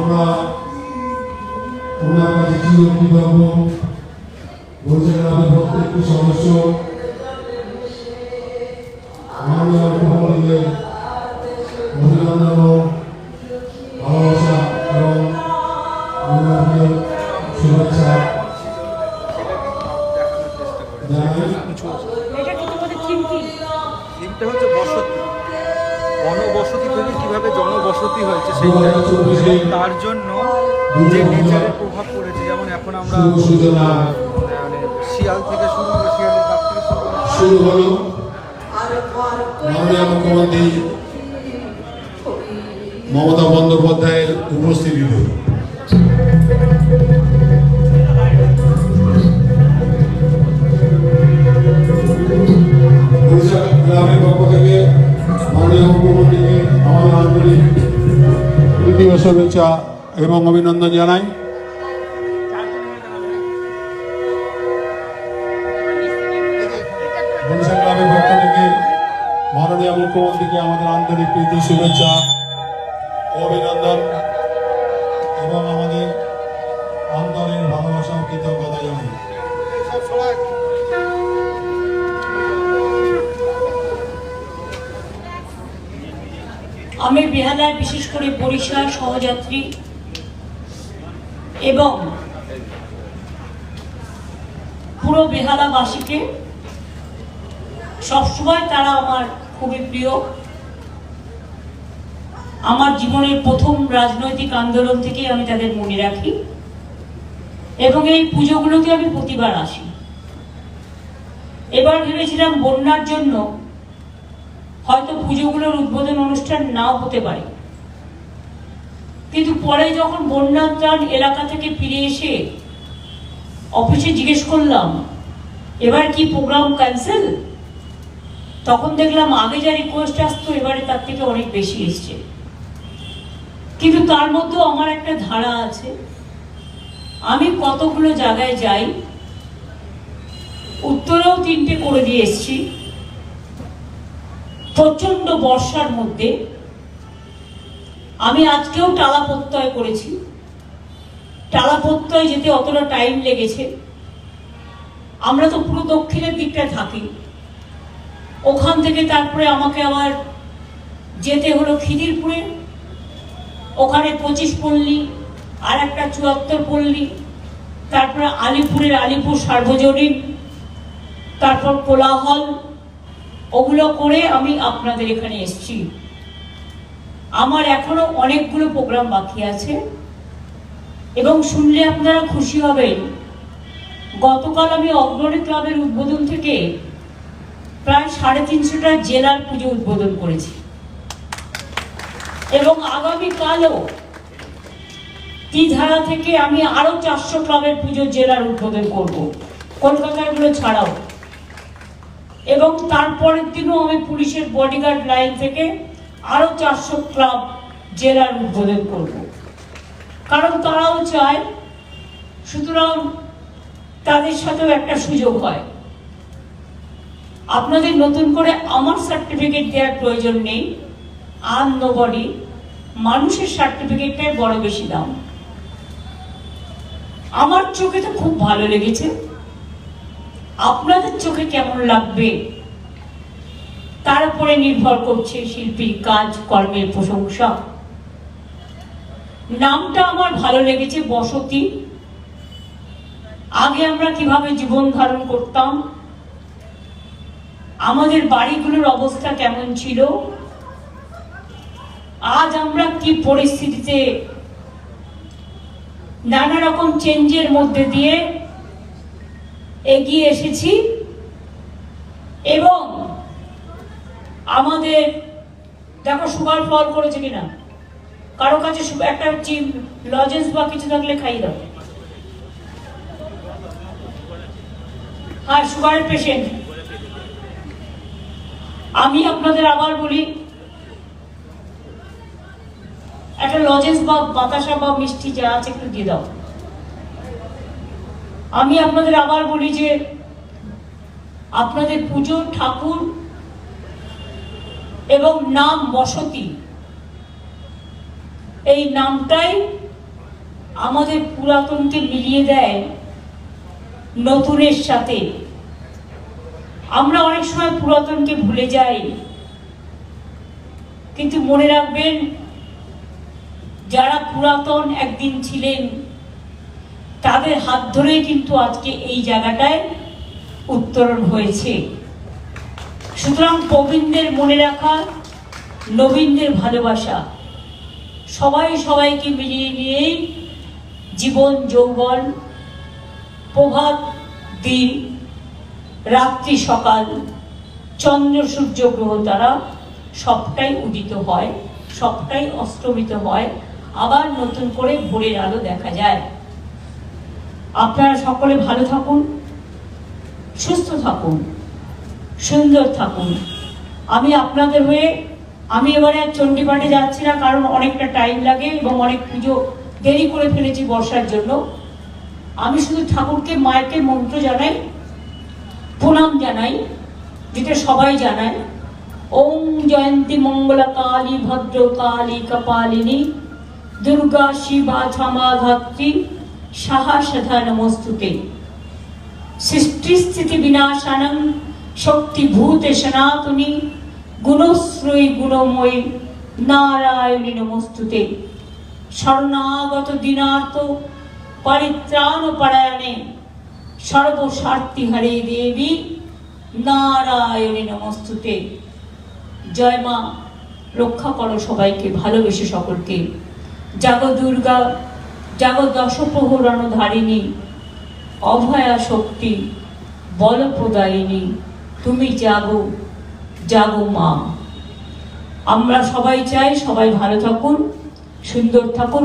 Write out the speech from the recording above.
আমরা ওনার কাছে চিরকৃতজ্ঞ বলছেন আমি প্রত্যেকটি সদস্য। মাননীয় মুখ্যমন্ত্রীদের অভিনন্দন ও ভালোবাসা এবং ওনাকে শুভেচ্ছা। জানাই এটা কি তোমাদের থিম কি? থিমটা হচ্ছে বসতি। বনবসতি থেকে কীভাবে জনবসতি হয়েছে সেই দু তার জন্য যে নেচারের প্রভাব পড়েছে, যেমন এখন আমরা মানে শিয়াল থেকে শুরু করে শিয়ালের কাছ থেকে শুরু মমতা বন্দ্যোপাধ্যায়ের উপস্থিতিতে। শুভেচ্ছা এবং অভিনন্দন জানাই। মাননীয় মুখ্যমন্ত্রীকে আমাদের আন্তরিক প্রীতি শুভেচ্ছা অভিনন্দন। আমি বেহালায় বিশেষ করে বরিশাল সহযাত্রী এবং পুরো বেহালাবাসীকে সবসময় তারা আমার খুবই প্রিয়। আমার জীবনের প্রথম রাজনৈতিক আন্দোলন থেকে আমি তাদের মনে রাখি এবং এই পুজোগুলোতে আমি প্রতিবার আসি। এবার ভেবেছিলাম বন্যার জন্য হয়তো পুজোগুলোর উদ্বোধন অনুষ্ঠান নাও হতে পারে। কিন্তু পরে যখন বন্যা ত্রাণ এলাকা থেকে ফিরে এসে অফিসে জিজ্ঞেস করলাম, এবার কি প্রোগ্রাম ক্যান্সেল তখন দেখলাম আগে যা রিকোয়েস্ট আসতো, এবারে তার থেকে অনেক বেশি এসছে। কিন্তু তার মধ্যেও আমার একটা ধারা আছে। আমি কতগুলো জায়গায় যাই, উত্তরেও তিনটে করে দিয়ে এসছি। প্রচণ্ড বর্ষার মধ্যে আমি আজকেও টালা প্রত্যয় করেছি। টালা প্রত্যয় যেতে অতটা টাইম লেগেছে। আমরা তো পুরো দক্ষিণের দিকটায় থাকি। ওখান থেকে তারপরে আমাকে আবার যেতে হলো খিদিরপুরে। ওখানে পঁচিশ পল্লী, আর একটা চুয়াত্তর পল্লী, তারপরে আলিপুরের আলিপুর সার্বজনীন, তারপর কোলাহল ওগুলো করে আমি আপনাদের এখানে এসেছি। আমার এখনও অনেকগুলো প্রোগ্রাম বাকি আছে। এবং শুনলে আপনারা খুশি হবেন, গতকাল আমি অগ্রণী ক্লাবের উদ্বোধন থেকে প্রায় সাড়ে তিনশোটা জেলার পুজো উদ্বোধন করেছি। এবং আগামীকালও ধারা থেকে আমি আরও চারশো ক্লাবের পুজো জেলার উদ্বোধন করব। কলকাতাগুলো ছাড়াও। এবং তারপরের দিনও আমি পুলিশের বডিগার্ড লাইন থেকে আরও চারশো ক্লাব জেলার উদ্বোধন করব। কারণ তারাও চায়, সুতরাং তাদের সাথেও একটা সুযোগ হয়। আপনাদের নতুন করে আমার সার্টিফিকেট দেওয়ার প্রয়োজন নেই। আর নোবডি মানুষের সার্টিফিকেটটাই বড় বেশি দাম। আমার চোখে তো খুব ভালো লেগেছে। আপনাদের চোখে কেমন লাগবে? তার উপরে নির্ভর করছে শিল্পীর কাজ, কর্মের প্রশংসা। নামটা আমার ভালো লেগেছে, বসতি। আগে আমরা কীভাবে জীবন ধারণ করতাম? আমাদের বাড়িগুলোর অবস্থা কেমন ছিল? আজ আমরা কি পরিস্থিতিতে? নানা রকম চেঞ্জের মধ্যে দিয়ে এগিয়ে এসেছি এবং আমাদের দেখো সুগার ফল করেছে কিনা? কারও কাছে একটা লজেন্স বা কিছু থাকলে খাইয়ে দাও। আর সুগারের পেশেন্ট আমি আপনাদের আবার বলি, একটা লজেন্স বা বাতাসা বা মিষ্টি যা আছে একটু দিয়ে দাও। আমি আপনাদের আবার বলি যে, আপনাদের পুজো ঠাকুর এবং নাম বসতি। এই নামটাই আমাদের পুরাতনকে মিলিয়ে দেয় নতুনের সাথে। আমরা অনেক সময় পুরাতনকে ভুলে যাই। কিন্তু মনে রাখবেন, যারা পুরাতন একদিন ছিলেন তাদের হাত ধরেই কিন্তু আজকে এই জায়গাটায় উত্তরণ হয়েছে। সুতরাং প্রবীণদের মনে রাখা, নবীনদের ভালোবাসা, সবাই সবাইকে মিলিয়ে নিয়েই জীবন, যৌবন, প্রভাত দিন, রাত্রি, সকাল, চন্দ্র, সূর্য, গ্রহ তারা সবটাই উদিত হয়, সবটাই অস্তমিত হয়, আবার নতুন করে ভোরের আলো দেখা যায়। আপনারা সকলে ভালো থাকুন, সুস্থ থাকুন, সুন্দর থাকুন। আমি আপনাদের হয়ে, আমি এবারে আর চণ্ডীপাঠে যাচ্ছি না, কারণ অনেকটা টাইম লাগে এবং অনেক পুজো দেরি করে ফেলেছি বর্ষার জন্য। আমি শুধু ঠাকুরকে মায়েরকে মন্ত্র জানাই, প্রণাম জানাই, যেটা সবাই জানায়। ওম জয়ন্তী মঙ্গলা কালী ভদ্র কালী কপালিনী, দুর্গা, শিবা ক্ষমা ধাত্রী সাহা সধা নমস্তুতে সৃষ্টিস্থিতি বিনাশানং শক্তিভূতে সনাতনী, গুণশ্রয়ী গুণময়ী নারায়ণী নমস্তুতে। শরণাগত দিনার্থ পরিত্রাণ পরায়ণে সর্বস্বার্থী হরে দেবী নারায়ণী নমস্তুতে। জয় মা, রক্ষা করো সবাইকে, ভালোবেসে সকলকে। জাগ দুর্গা জাগ দশপ্রহরণ ধারিণী অভয়া শক্তি বলপ্রদায়িনী, তুমি জাগো জাগো মা। আমরা সবাই চাই সবাই ভালো থাকুন, সুন্দর থাকুন